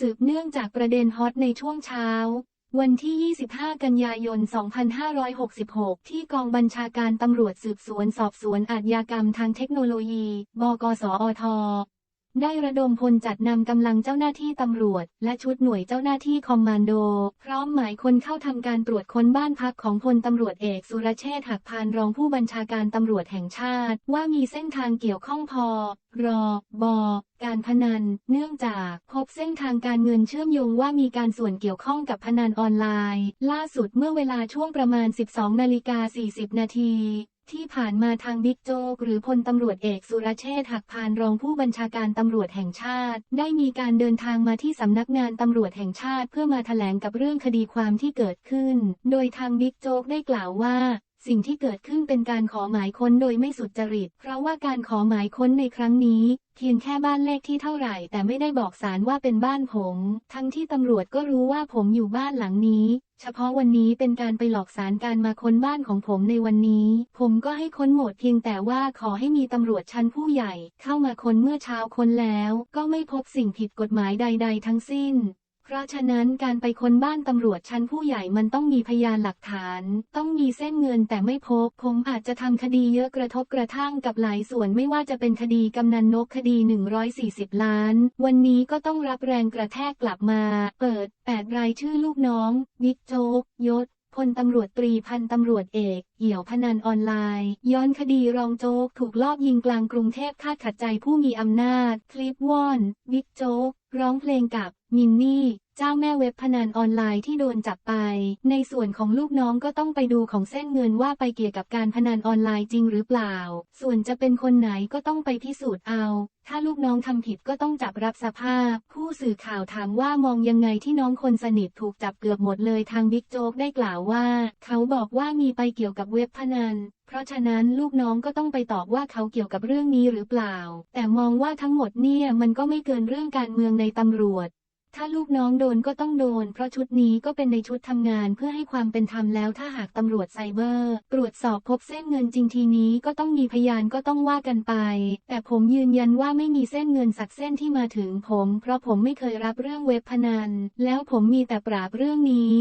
สืบเนื่องจากประเด็นฮอตในช่วงเช้า วันที่ 25 กันยายน 2566 ที่กองบัญชาการตำรวจสืบสวนสอบสวนอาชญากรรมทางเทคโนโลยี บกสอท ได้ระดมพลจัดนำกำลังเจ้าหน้าที่ตำรวจ และชุดหน่วยเจ้าหน้าที่คอมมานโด พร้อมหมายคนเข้าทำการตรวจค้นบ้านพักของพลตำรวจเอกสุรเชษฐ์หักพานรองผู้บัญชาการตำรวจแห่งชาติ ว่ามีเส้นทางเกี่ยวข้องพอ รอ บอการพนัน เนื่องจากพบเส้นทางการเงินเชื่อมโยงว่ามีการส่วนเกี่ยวข้องกับพนันออนไลน์ ล่าสุดเมื่อเวลาช่วงประมาณ 12นาฬิกา40 นาที ที่ผ่านมาทางบิ๊กโจ๊กหรือพลตำรวจเอกสุรเชษฐ์หักพานรองผู้บัญชาการตำรวจแห่งชาติ ได้มีการเดินทางมาที่สำนักงานตำรวจแห่งชาติเพื่อมาแถลงกับเรื่องคดีความที่เกิดขึ้น โดยทางบิ๊กโจ๊กได้กล่าวว่าสิ่งที่เกิดขึ้นเป็นการขอหมายค้นโดยไม่สุจริต เพราะว่าการขอหมายค้นในครั้งนี้ เพียงแค่บ้านเลขที่เท่าไหร่ แต่ไม่ได้บอกสารว่าเป็นบ้านผม ทั้งที่ตำรวจก็รู้ว่าผมอยู่บ้านหลังนี้ เฉพาะวันนี้เป็นการไปหลอกสารการมาค้นบ้านของผมในวันนี้ ผมก็ให้ค้นหมดเพียงแต่ว่าขอให้มีตำรวจชั้นผู้ใหญ่ เข้ามาค้นเมื่อเช้าค้นแล้ว ก็ไม่พบสิ่งผิดกฎหมายใด ๆ ทั้งสิ้น เพราะฉะนั้นการไปค้นบ้านตำรวจชั้นผู้ใหญ่มันต้องมีพยานหลักฐาน ต้องมีเส้นเงินแต่ไม่พบผมอาจจะทำคดีเยอะกระทบกระทั่งกับหลายส่วนไม่ว่าจะเป็นคดีกำนันนกคดี 140 ล้าน วันนี้ก็ต้องรับแรงกระแทกกลับมา เปิด 8 รายชื่อลูกน้องบิ๊กโจ๊กยศพลตำรวจตรีพันตำรวจเอก เหี่ยวพนันออนไลน์ ย้อนคดีรองโจ๊กถูกลอบยิงกลางกรุงเทพคาดขัดใจผู้มีอำนาจ คลิปว่อน บิ๊กโจ๊ก ร้องเพลงกับมินนี่ เจ้าแม่เว็บพนันออนไลน์ที่โดนจับไป ในส่วนของลูกน้องก็ต้องไปดูของเส้นเงินว่าไปเกี่ยวกับการพนันออนไลน์จริงหรือเปล่า ส่วนจะเป็นคนไหนก็ต้องไปพิสูจน์เอา ถ้าลูกน้องทำผิดก็ต้องจับรับสภาพ ผู้สื่อข่าวถามว่ามองยังไงที่น้องคนสนิทถูกจับเกือบหมดเลยทางบิ๊กโจ๊กได้กล่าวว่า เขาบอกว่ามีไปเกี่ยวกับเว็บพนัน เพราะฉะนั้นลูกน้องก็ต้องไปตอบว่าเขาเกี่ยวกับเรื่องนี้หรือเปล่า แต่มองว่าทั้งหมดเนี่ยมันก็ไม่เกินเรื่องการเมืองในตำรวจ ถ้าลูกน้องโดนก็ต้องโดน เพราะชุดนี้ก็เป็นในชุดทำงานเพื่อให้ความเป็นธรรมแล้วถ้าหากตำรวจไซเบอร์ ตรวจสอบพบเส้นเงินจริงทีนี้ก็ต้องมีพยานก็ต้องว่ากันไป แต่ผมยืนยันว่าไม่มีเส้นเงินสักเส้นที่มาถึงผม เพราะผมไม่เคยรับเรื่องเว็บพนัน แล้วผมมีแต่ปราบเรื่องนี้